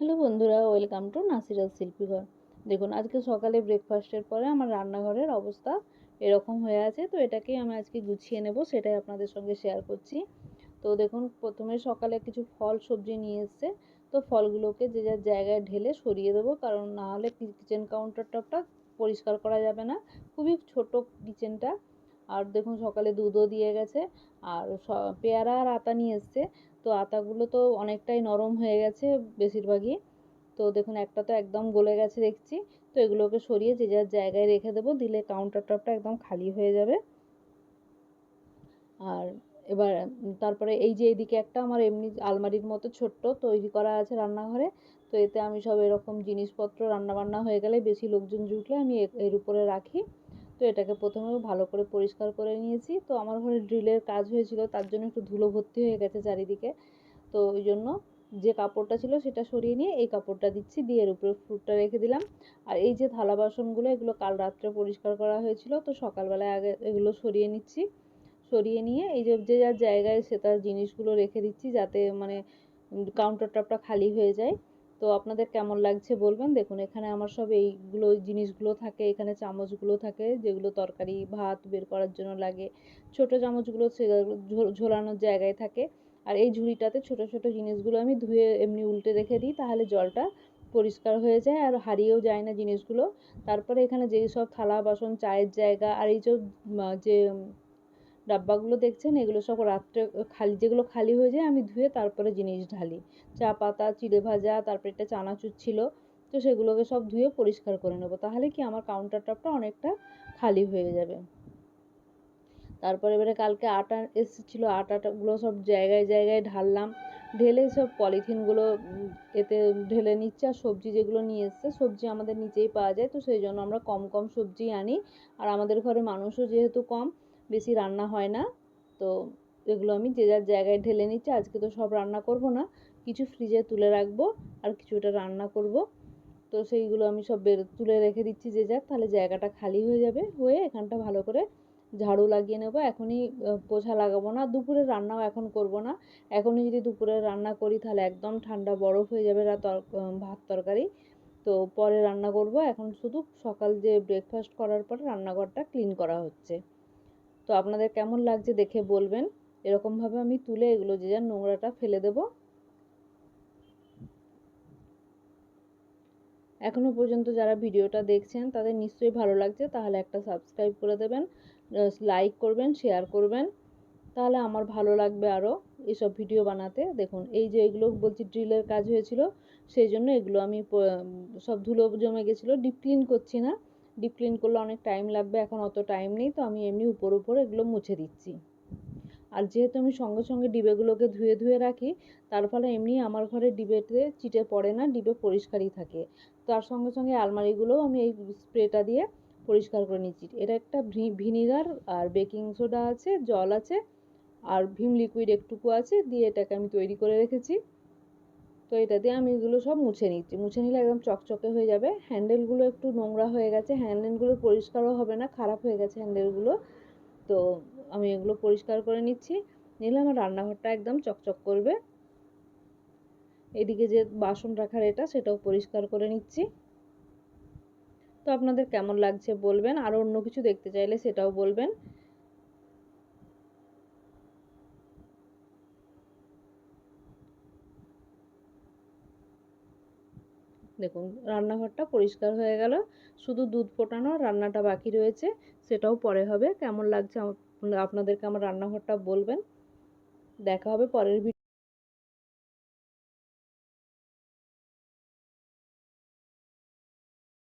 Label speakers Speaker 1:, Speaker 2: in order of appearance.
Speaker 1: Hello বন্ধুরা, welcome to নাসিরাজ শিল্পীঘর দেখুন, আজকে সকালে ব্রেকফাস্টের পরে আমার রান্নাঘরের অবস্থা এরকম হয়ে আছে, তো এটাকেই আমি আজকে গুছিয়ে নেব, সেটাই আপনাদের সঙ্গে শেয়ার করছি। তো দেখুন, প্রথমে সকালে কিছু ফল, সবজি নিয়ে এসছে, তো ফলগুলোকে যে যার জায়গায় ঢেলে সরিয়ে দেবো, কারণ না হলে কিচেন কাউন্টার টপটা পরিষ্কার করা যাবে না। খুবই ছোট কিচেনটা আর দেখুন, সকালে দুধও দিয়ে গেছে, আর পেয়ারা আর আতা নিয়ে এসছে তো আতাগুলো তো অনেকটাই নরম হয়ে গেছে বেশিরভাগই। তো দেখুন, একটা তো একদম গলে গেছে দেখছি। তো এগুলোকে সরিয়ে যে যার জায়গায় রেখে দেবো, দিলে কাউন্টার টপটা একদম খালি হয়ে যাবে। আর এবার তারপরে এই যে এদিকে একটা আমার এমনি আলমারির মতো ছোট্ট তৈরি করা আছে রান্নাঘরে। তো এতে আমি সব এরকম জিনিসপত্র রান্নাবান্না হয়ে গেলে বেশি লোকজন জুটলে আমি এর উপরে রাখি। তো এটাকে প্রথমে ভালো করে পরিষ্কার করে নিয়েছি। তো আমার ঘরে ড্রিলের কাজ হয়েছিল, তার জন্য একটু ধুলো ভর্তি হয়ে গেছে চারিদিকে। তো ওই জন্য যে কাপড়টা ছিল সেটা সরিয়ে নিয়ে এই কাপড়টা দিচ্ছি, দিয়ে এর উপরে ফ্রুটটা রেখে দিলাম। আর এই যে থালা বাসনগুলো, এগুলো কাল রাত্রে পরিষ্কার করা হয়েছিল, তো সকালবেলায় আগে এগুলো সরিয়ে নিচ্ছি। সরিয়ে নিয়ে এই যে যে যার জায়গায় সে তার জিনিসগুলো রেখে দিচ্ছি যাতে মানে কাউন্টার টপটা খালি হয়ে যায়। তো আপনাদের কেমন লাগছে বলবেন? দেখুন, এখানে আমার সব এইগুলো জিনিসগুলো থাকে, এখানে চামচগুলো থাকে, যেগুলো তরকারি, ভাত বের করার জন্য লাগে। ছোট চামচগুলো ঝোলানোর জায়গায় থাকে। আর এই ঝুড়িটাতে ছোট ছোট জিনিসগুলো আমি ধুয়ে এমনি উল্টে রেখে দিই, তাহলে জলটা পরিষ্কার হয়ে যায় আর হারিয়েও যায় না জিনিসগুলো। তারপরে এখানে যেই সব থালা, বাসন, চায়ের জায়গা আর এই যে ডাব্বাগুলো দেখছেন, এগুলো সব রাত্রে খালি, যেগুলো খালি হয়ে যায় আমি ধুয়ে তারপরে জিনিস ঢালি। চা পাতা, চিড়ে ভাজা, তারপরে একটা চানাচুর ছিল, তো সেগুলোকে সব ধুয়ে পরিষ্কার করে নেব। তাহলে কি আমার কাউন্টার টপটা অনেকটা খালি হয়ে যাবে। তারপরে এবারে কালকে আটা এসেছিল, আটাগুলো সব জায়গায় জায়গায় ঢাললাম। ঢেলে সব পলিথিনগুলো এতে ঢেলে নিচ্ছে আর সবজি যেগুলো নিয়ে এসছে, সবজি আমাদের নিচেই পাওয়া যায়, তো সেই জন্য আমরা কম কম সবজি আনি। আর আমাদের ঘরে মানুষও যেহেতু কম বেশি রান্না হয় না। তো এগুলো আমি যে যার জায়গায় ঢেলে নিচ্ছি, আজকে তো সব রান্না করব না। কিছু ফ্রিজে তুলে রাখব আর কিছুটা রান্না করব। তো সেইগুলো আমি সব বের, তুলে রেখে দিচ্ছি যে যার, তাহলে জায়গাটা খালি হয়ে যাবে। হয়ে এখানটা ভালো করে ঝাড়ু লাগিয়ে নেব। এখনই পোছা লাগাবো না। দুপুরে রান্নাও এখন করব না। এখনই যদি দুপুরে রান্না করি, তাহলে একদম ঠান্ডা বরফ হয়ে যাবে ভাত তরকারি। তো পরে রান্না করব। এখন শুধু সকাল যে ব্রেকফাস্ট করার পরে রান্নাঘরটা ক্লিন করা হচ্ছে। তো আপনাদের কেমন লাগছে দেখে বলবেন। এরকমভাবে আমি তুলে এগুলো যে যার নোংরাটা ফেলে দেব। এখনও পর্যন্ত যারা ভিডিওটা দেখছেন, তাদের নিশ্চয়ই ভালো লাগছে। তাহলে একটা সাবস্ক্রাইব করে দেবেন লাইক করবেন শেয়ার করবেন। তাহলে আমার ভালো লাগবে আরও এসব ভিডিও বানাতে। দেখুন, এই যে এগুলো বলছি ড্রিলের কাজ হয়েছিল, সেই জন্য এগুলো আমি সব ধুলো জমে গেছিল ডিপ ক্লিন করছি না। ডিপ ক্লিন করলে অনেক টাইম লাগবে, এখন অত টাইম নেই, তো আমি এমনি উপর উপর এগুলো মুছে দিচ্ছি। আর যেহেতু আমি সঙ্গে সঙ্গে ডিবেগুলোকে ধুয়ে ধুয়ে রাখি, তার ফলে এমনি আমার ঘরে ডিবেতে চিটে পড়ে না ডিবে পরিষ্কারই থাকে। তার সঙ্গে সঙ্গে আলমারিগুলোও আমি এই স্প্রেটা দিয়ে পরিষ্কার করে নিচ্ছি। এটা একটা ভিনিগার আর বেকিং সোডা আছে, জল আছে, আর ভিম লিকুইড একটুকু আছে, দিয়ে এটাকে আমি তৈরি করে রেখেছি। তো এটা দিয়ে আমি এগুলো সব মুছে নিচ্ছি। মুছে নিলে একদম চকচকে হয়ে যাবে। হ্যান্ডেলগুলো একটু নোংরা হয়ে গেছে। হ্যান্ডেলগুলো পরিষ্কারও হবে না, খারাপ হয়ে গেছে হ্যান্ডেলগুলো তো আমি এগুলো পরিষ্কার করে নিচ্ছি। নিলে আমার রান্নাঘরটা একদম চকচক করবে। এদিকে যে বাসন রাখার এটা, সেটাও পরিষ্কার করে নিচ্ছি। তো আপনাদের কেমন লাগছে বলবেন। আর অন্য কিছু দেখতে চাইলে সেটাও বলবেন। দেখুন, রান্নাঘরটা পরিষ্কার হয়ে গেল। শুধু দুধ ফোটানো, রান্নাটা বাকি রয়েছে। সেটাও পরে হবে। কেমন লাগছে আপনাদেরকে আমার রান্নাঘরটা বলবেন? দেখা হবে পরের